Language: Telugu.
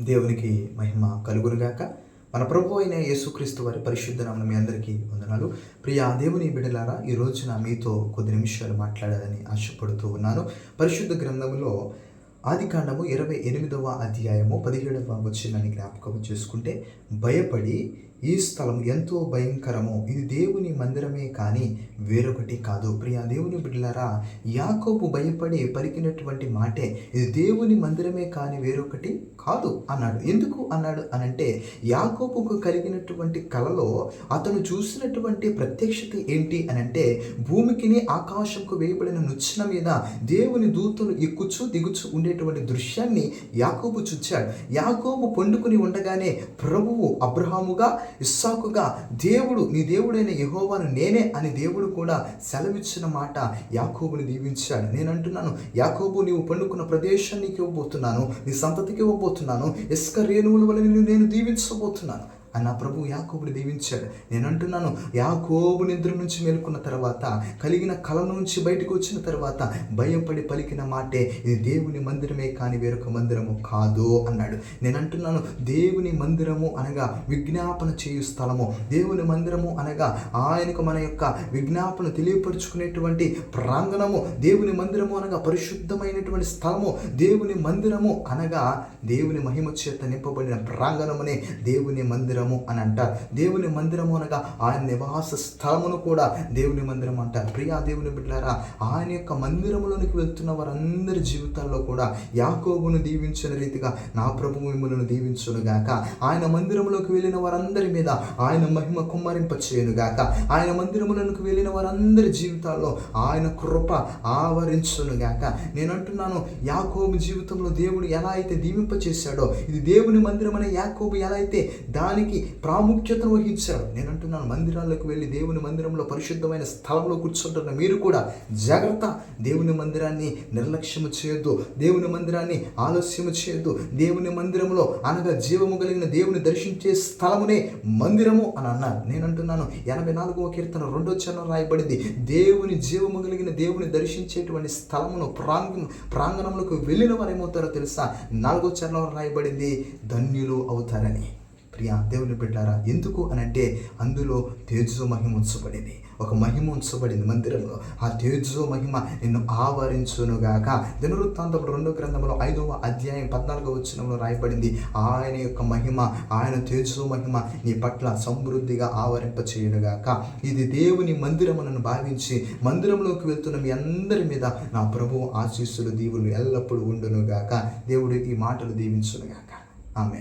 దేవునికి మహిమ కలుగునుగాక. మన ప్రభు అయిన యేసుక్రీస్తు వారి పరిశుద్ధ నామం మీ అందరికీ వందనాలు. ప్రియ దేవుని బిడలారా ఈ రోజున మీతో కొద్ది నిమిషాలు మాట్లాడాలని ఆశపడుతూ ఉన్నాను. పరిశుద్ధ గ్రంథంలో ఆది కాండము ఇరవై ఎనిమిదవ అధ్యాయము పదిహేడవ వచ్చిందని జ్ఞాపకం చేసుకుంటే భయపడి ఈ స్థలం ఎంతో భయంకరము. ఇది దేవుని మందిరమే కానీ వేరొకటి కాదు. ప్రియా దేవుని బిడ్డలారా యాకోబు భయపడి పలికినటువంటి మాటే ఇది దేవుని మందిరమే కానీ వేరొకటి కాదు అన్నాడు. ఎందుకు అన్నాడు అనంటే యాకోబుకు కలిగినటువంటి కలలో అతను చూసినటువంటి ప్రత్యక్షత ఏంటి అనంటే భూమికిని ఆకాశంకు వేయబడిన నుచ్చిన మీద దేవుని దూతలు ఎక్కుచు దిగుచు అనేటువంటి దృశ్యాన్ని యాకోబు చూచాడు. యాకోబు పండుకుని ఉండగానే ప్రభువు అబ్రహాముగా ఇస్సాకుగా దేవుడు నీ దేవుడైన యహోవాను నేనే అని దేవుడు కూడా సెలవిచ్చిన మాట యాకోబుని దీవించాడు. నేను అంటున్నాను యాకోబు నీవు పండుకున్న ప్రదేశాన్ని ఇవ్వబోతున్నాను నీ సంతతికి ఇవ్వబోతున్నాను ఇసుక రేణువుల వల్ల నేను దీవించబోతున్నాను. నా ప్రభు యాకోబుని దీవించాడు. నేను అంటున్నాను యాకోబు నిద్ర నుంచి మేలుకున్న తర్వాత కలిగిన కళ నుంచి బయటకు వచ్చిన తర్వాత భయపడి పలికిన మాటే ఇది దేవుని మందిరమే కానీ వేరొక మందిరము కాదు అన్నాడు. నేను అంటున్నాను దేవుని మందిరము అనగా విజ్ఞాపన చేయు స్థలము. దేవుని మందిరము అనగా ఆయనకు మన యొక్క విజ్ఞాపన తెలియపరుచుకునేటువంటి ప్రాంగణము. దేవుని మందిరము అనగా పరిశుద్ధమైనటువంటి స్థలము. దేవుని మందిరము అనగా దేవుని మహిమ చేత నింపబడిన ప్రాంగణమనే దేవుని మందిరం మందిరము అని అంటారు దేవుని మందిరము అనగా ఆయన నివాస స్థలమును కూడా దేవుని మందిరం అంటారు ప్రియా దేవుని బిడ్డారా ఆయన యొక్క మందిరములోనికి వెళ్తున్న వారందరి జీవితాల్లో కూడా యాకోబును దీవించిన రీతిగా నా ప్రభు మిమ్మల్ని దీవించునుగాక. ఆయన మందిరంలోకి వెళ్ళిన వారందరి మీద ఆయన మహిమ కుమ్మరింప చేయనుగాక ఆయన మందిరములకు వెళ్ళిన వారందరి జీవితాల్లో ఆయన కృప ఆవరించునుగాక. నేను అంటున్నాను యాకోబు జీవితంలో దేవుడు ఎలా అయితే దీవింప చేశాడో ఇది దేవుని మందిరం అనే యాకోబు ఎలా అయితే దానికి ప్రాముఖ్యతను వహించారు. నేను అంటున్నాను మందిరాలకు వెళ్ళి దేవుని మందిరంలో పరిశుద్ధమైన స్థలంలో కూర్చుంటున్న మీరు కూడా జాగ్రత్త. దేవుని మందిరాన్ని నిర్లక్ష్యము చేయొద్దు. దేవుని మందిరాన్ని ఆలస్యము చేయొద్దు. దేవుని మందిరంలో అనగా జీవము కలిగిన దేవుని దర్శించే స్థలమునే మందిరము అని అన్నారు. నేను అంటున్నాను ఎనభై నాలుగవ కీర్తన రెండో చరణం రాయబడింది. దేవుని జీవము కలిగిన దేవుని దర్శించేటువంటి స్థలమును ప్రాంగ ప్రాంగణంలోకి వెళ్ళిన వారు ఏమవుతారో తెలుసా? నాలుగో చరణంలో రాయబడింది ధన్యులు అవుతారని. ప్రియా దేవుని బిడ్డారా ఎందుకు అని అంటే అందులో తేజో మహిమ ఉంచబడింది. ఒక మహిమ ఉంచబడింది మందిరంలో. ఆ తేజో మహిమ నిన్ను ఆవరించునుగాక. దినవృత్తాంతం రెండో గ్రంథంలో ఐదవ అధ్యాయం పద్నాలుగో వచ్చినంలో రాయబడింది. ఆయన యొక్క మహిమ ఆయన తేజో మహిమ నీ పట్ల సమృద్ధిగా ఆవరింప చేయునుగాక ఇది దేవుని మందిరములను భావించి మందిరంలోకి వెళ్తున్న మీ అందరి మీద నా ప్రభువు ఆశీస్సులు దీవులు ఎల్లప్పుడూ ఉండునుగాక. దేవుడు ఈ మాటలు దీవించునుగాక. ఆమె